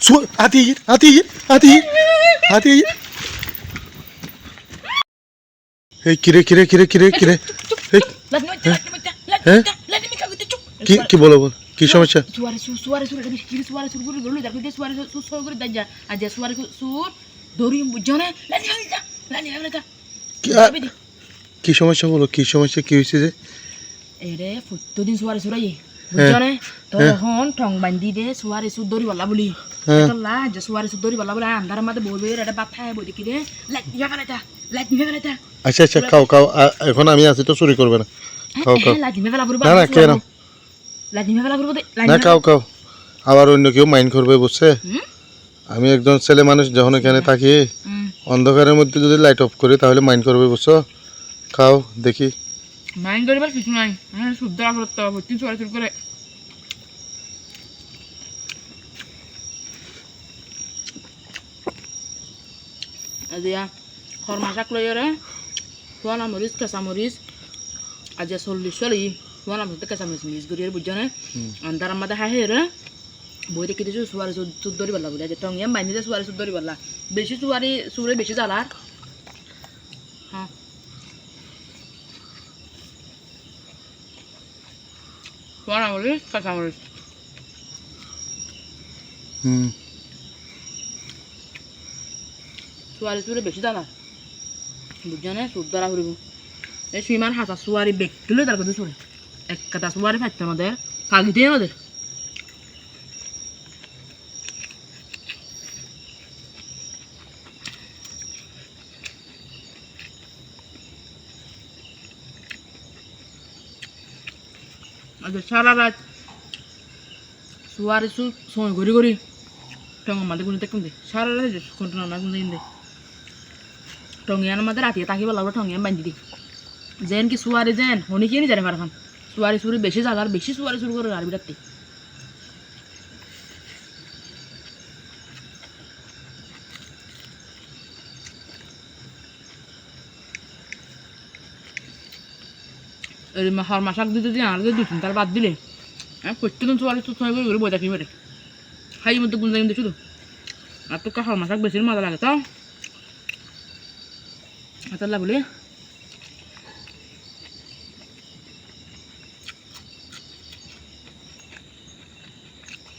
Sour ইয়ে ইয়ে ইয়ে ইয়ে কিরে কিরে এই হ্যাঁ? কি কি বলো বল কি সমস্যা ta, lani lani ta. কি সমস্যা বলো কি সমস্যা কি হয়েছে যে foto din suara sur de suara sur dori wala buli. হ্যাঁ Itulah aja suara sur dori wala buli, antara mata boleh ada batah boleh kiri, let dia kan aja, let dia kan aja. আচ্ছা আচ্ছা খাও খাও এখন আমি আছি তো চুরি করবে না খাও খাও Let dia kan buru না না কে নাও Let dia kan buru let না খাও খাও আবার অন্য কেউ মাইন্ড করবে বুঝছে Hmm? আমি একজন ছেলে মানুষ যখন এখানে থাকি Hmm. অন্ধকারের মধ্যে যদি লাইট অফ করি তাহলে মাইন্ড করবে বুঝছ খাও দেখি dari bal কিছু নাই হ্যাঁ শুদ্ধ আসলে তো সুয়ারে শুরু করে Adia খরমা শাক লই রে সোয়ানা মরিচ কাঁচা মরিচ আজ চল্লিশ চলি সোয়ানা মরিচ কাঁচা মরিচ মিস গরিয়ার বুঝানে আন্দার আমাদে হাহে রে বই দেখি দিছো সুয়ারে সুদ্দরি পাল্লা বলে যে টঙ্গিয়াম বাইনি দে সুয়ারে সুদ্দরি পাল্লা বেশি সুয়ারি সুরে বেশি জ্বালার হ্যাঁ সোয়ানা মরিচ কাঁচা মরিচ হুম সুয়ারি সুরে বেশি জ্বালার বুঝানে সুদ্দরা ফুরিব এই সুইমান হাতা সুয়ারি বেগতুলে তার কথা শুনে এক কাটা সুয়ারি ফাইতে আমাদের কাগিতে আমাদের আচ্ছা সারা রাত সুয়ারি সু সময় ঘুরি ঘুরি টঙ্গ আমাদের কোনো দেখুন সারা রাত কন্ট্রোল না কোনো দিন দে টঙ্গিয়ান আমাদের রাতে তাকিয়ে বলা টঙ্গিয়ান বান্ধি দি। যেন কি সুয়ারি যেন হনি কি নি জানে ফারখান সুয়ারি সুরি বেশি জাগার বেশি সুয়ারি শুরু করে আর বিরাতে হর মাসাক দিতে দিয়ে আর দুই তিন বাদ দিলে। হ্যাঁ প্রত্যেকদিন সুয়ারি তো ছয় করে বই থাকি মেরে খাই মধ্যে গুঞ্জা কিন্তু শুধু আর তো হর মাসাক বেশি মজা লাগে তো আতাল্লা বলে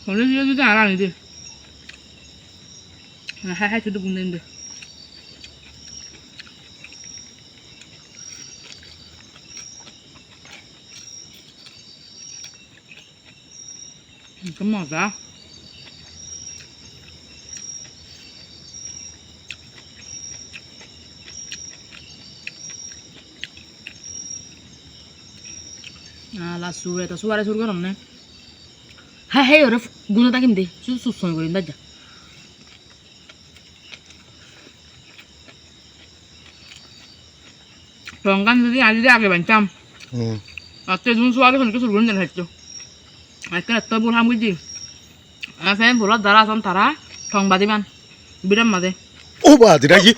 হলে দিয়ে যদি আর আনি দে হ্যাঁ হ্যাঁ শুধু গুন্দেন দে তো মজা আলা সুরে তো সুয়ারে সুর করম না হ্যাঁ হ্যাঁ ওরে গুলো তাকিম দে শুধু সুসময় করিম দাজ্জা টঙ্কান যদি আজ যদি আগে বানতাম হুম আর তো এজন সুয়ারে হনকে সুর করিম দেন হাইতো একটা এত বলহাম বুঝছি আর ফ্যান বলার যারা আছেন তারা ঠং বাদিবান বিরাম মাদে ও বাদি নাকি